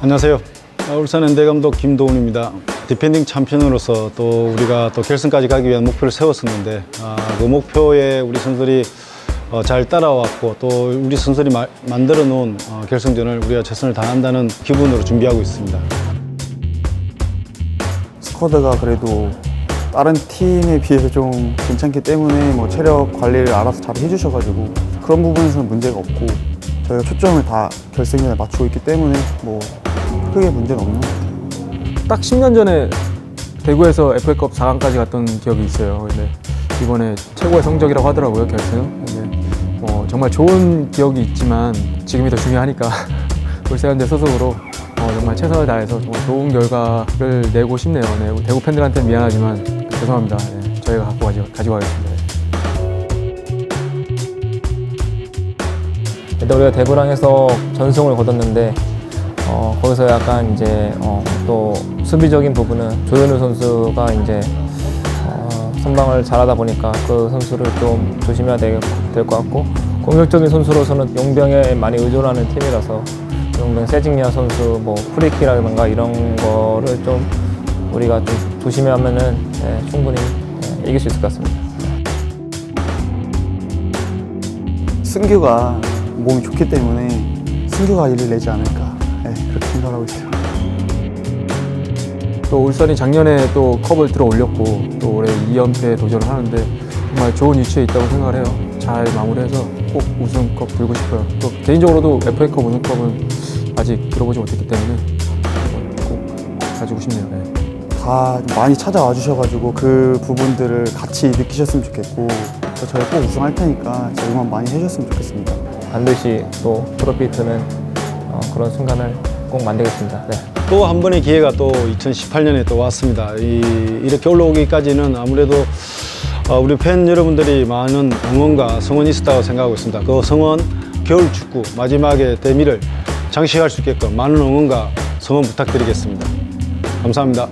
안녕하세요. 아, 울산 현대 감독 김도훈입니다. 디펜딩 챔피언으로서 또 우리가 또 결승까지 가기 위한 목표를 세웠었는데 아, 그 목표에 우리 선수들이 어, 잘 따라왔고 또 우리 선수들이 마- 만들어 놓은 어, 결승전을 우리가 최선을 다한다는 기분으로 준비하고 있습니다. 스쿼드가 그래도 다른 팀에 비해서 좀 괜찮기 때문에 뭐 체력 관리를 알아서 잘 해주셔가지고 그런 부분에서는 문제가 없고 저희가 초점을 다 결승전에 맞추고 있기 때문에 뭐 크게 문제는 없는. 딱 10년 전에 대구에서 FA컵 4강까지 갔던 기억이 있어요. 근데 이번에 최고의 성적이라고 하더라고요 결승. 근데 뭐 정말 좋은 기억이 있지만 지금이 더 중요하니까 울산현대 소속으로 어, 정말 최선을 다해서 정말 좋은 결과를 내고 싶네요. 네, 대구 팬들한테는 미안하지만 죄송합니다. 네, 저희가 갖고 가지고, 가지고 가겠습니다. 일단 우리가 대구랑 해서 전승을 거뒀는데 어, 거기서 약간 이제 어, 또 수비적인 부분은 조현우 선수가 이제 어, 선방을 잘하다 보니까 그 선수를 좀 조심해야 될 것 같고 공격적인 선수로서는 용병에 많이 의존하는 팀이라서 용병 세징야 선수 뭐 프리키라든가 이런 거를 좀 우리가 좀 조심해 하면은 예, 충분히 예, 이길 수 있을 것 같습니다. 승규가 몸이 좋기 때문에 승규가 일을 내지 않을까 네, 그렇게 생각하고 있어요. 또 울산이 작년에 또 컵을 들어 올렸고 또 올해 2연패에 도전을 하는데 정말 좋은 위치에 있다고 생각을 해요. 잘 마무리해서 꼭 우승컵 들고 싶어요. 또 개인적으로도 FA컵 우승컵은 아직 들어보지 못했기 때문에 꼭 가지고 싶네요. 네. 다 많이 찾아와 주셔가지고 그 부분들을 같이 느끼셨으면 좋겠고 또 저희 꼭 우승할 테니까 저 응원 많이 해주셨으면 좋겠습니다. 반드시 또 프로피트는 어, 그런 순간을 꼭 만들겠습니다. 네. 또한 번의 기회가 또 2018년에 또 왔습니다. 이, 이렇게 올라오기까지는 아무래도 어, 우리 팬 여러분들이 많은 응원과 성원이 있었다고 생각하고 있습니다. 그 성원, 겨울 축구 마지막에 대미를 장식할 수 있게끔 많은 응원과 성원 부탁드리겠습니다. 감사합니다.